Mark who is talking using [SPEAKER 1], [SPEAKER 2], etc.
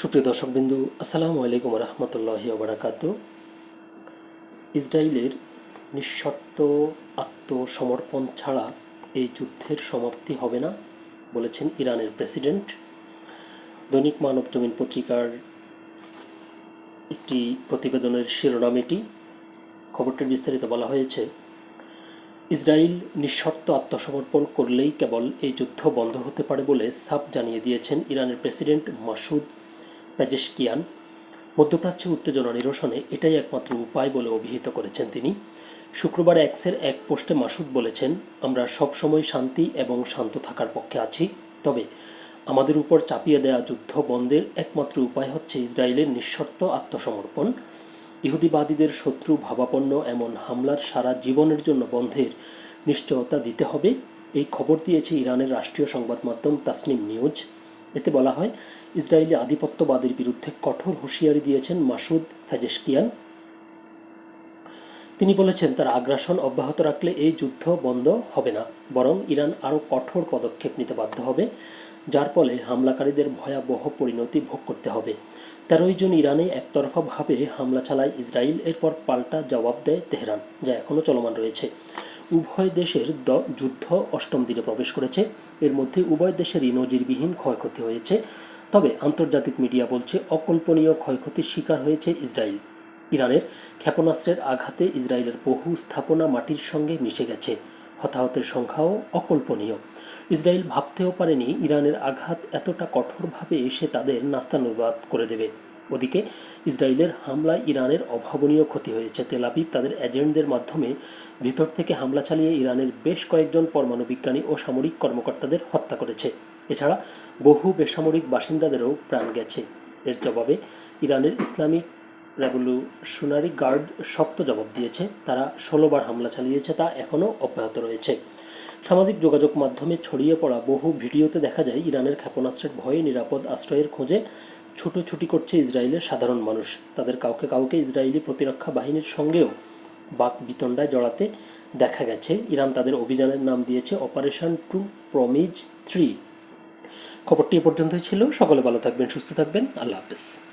[SPEAKER 1] সুপ্রিয় দর্শকবিন্দু, আসসালামু আলাইকুম রহমতুল্লাহি ওবরাকাত। ইসরায়েলের নিঃশর্ত আত্মসমর্পণ ছাড়া এই যুদ্ধের সমাপ্তি হবে না, বলেছেন ইরানের প্রেসিডেন্ট। দৈনিক মানব জমিন পত্রিকার একটি প্রতিবেদনের শিরোনাম এটি। খবরটির বিস্তারিত বলা হয়েছে ইসরায়েল নিঃশর্ত আত্মসমর্পণ করলেই কেবল এই যুদ্ধ বন্ধ হতে পারে বলে সাফ জানিয়ে দিয়েছেন ইরানের প্রেসিডেন্ট মাসুদ প্যাজেশকিয়ান মধ্যপ্রাচ্যে উত্তেজনা নিরসনে এটাই একমাত্র উপায় বলে অভিহিত করেছেন তিনি। শুক্রবার এক্সের এক পোস্টে মাসুদ বলেছেন, আমরা সবসময় শান্তি এবং শান্ত থাকার পক্ষে আছি, তবে আমাদের উপর চাপিয়ে দেয়া যুদ্ধ বন্ধের একমাত্র উপায় হচ্ছে ইসরায়েলের নিঃশর্ত আত্মসমর্পণ। ইহুদিবাদীদের শত্রু ভাবাপন্ন এমন হামলার সারা জীবনের জন্য বন্ধের নিশ্চয়তা দিতে হবে। এই খবর দিয়েছে ইরানের রাষ্ট্রীয় সংবাদ মাধ্যম তাসনিম নিউজ। এতে বলা হয়, ইসরায়েলি আধিপত্যবাদের বিরুদ্ধে কঠোর হুঁশিয়ারি দিয়েছেন মাসুদ ফেজেশকিয়ান। তিনি বলেছেন, তার আগ্রাসন অব্যাহত রাখলে এই যুদ্ধ বন্ধ হবে না, বরং ইরান আরও কঠোর পদক্ষেপ নিতে বাধ্য হবে, যার ফলে হামলাকারীদের ভয়াবহ পরিণতি ভোগ করতে হবে। তেরোই জন ইরানে একতরফাভাবে হামলা চালায় ইসরায়েল, এরপর পাল্টা জবাব দেয় তেহরান, যা এখনও চলমান রয়েছে। উভয় দেশের যুদ্ধ অষ্টম দিনে প্রবেশ করেছে। এর মধ্যে উভয় দেশেরই নজিরবিহীন ক্ষয়ক্ষতি হয়েছে। তবে আন্তর্জাতিক মিডিয়া বলছে, অকল্পনীয় ক্ষয়ক্ষতির শিকার হয়েছে ইসরায়েল। ইরানের ক্ষেপণাস্ত্রের আঘাতে ইসরায়েলের বহু স্থাপনা মাটির সঙ্গে মিশে গেছে। হতাহতের সংখ্যাও অকল্পনীয়। ইসরায়েল ভাবতেও পারেনি ইরানের আঘাত এতটা কঠোরভাবে এসে তাদের নাস্তানুবাদ করে দেবে। ওদিকে ইসরায়েলের হামলায় ইরানের অভাবনীয় ক্ষতি হয়েছে। তেলাপিব তাদের এজেন্টদের মাধ্যমে ভিতর থেকে হামলা চালিয়ে ইরানের বেশ কয়েকজন পরমাণু বিজ্ঞানী ও সামরিক কর্মকর্তাদের হত্যা করেছে। এছাড়া বহু বেসামরিক বাসিন্দাদেরও প্রাণ গেছে। এর জবাবে ইরানের ইসলামিক রেভলিউশনারি গার্ড শক্ত জবাব দিয়েছে, তারা ষোলোবার হামলা চালিয়েছে তা এখনও অব্যাহত রয়েছে। সামাজিক যোগাযোগ মাধ্যমে ছড়িয়ে পড়া বহু ভিডিওতে দেখা যায়, ইরানের ক্ষেপণাস্ত্রের ভয়ে নিরাপদ আশ্রয়ের খোঁজে ছুটোছুটি করছে ইসরায়েলের সাধারণ মানুষ। তাদের কাউকে কাউকে ইসরায়েলি প্রতিরক্ষা বাহিনীর সঙ্গেও বাক বিতণ্ডায় জড়াতে দেখা গেছে। ইরান তাদের অভিযানের নাম দিয়েছে অপারেশন টু প্রমিজ থ্রি খবরটি এ পর্যন্তই ছিল। সকলে ভালো থাকবেন, সুস্থ থাকবেন। আল্লাহ হাফেজ।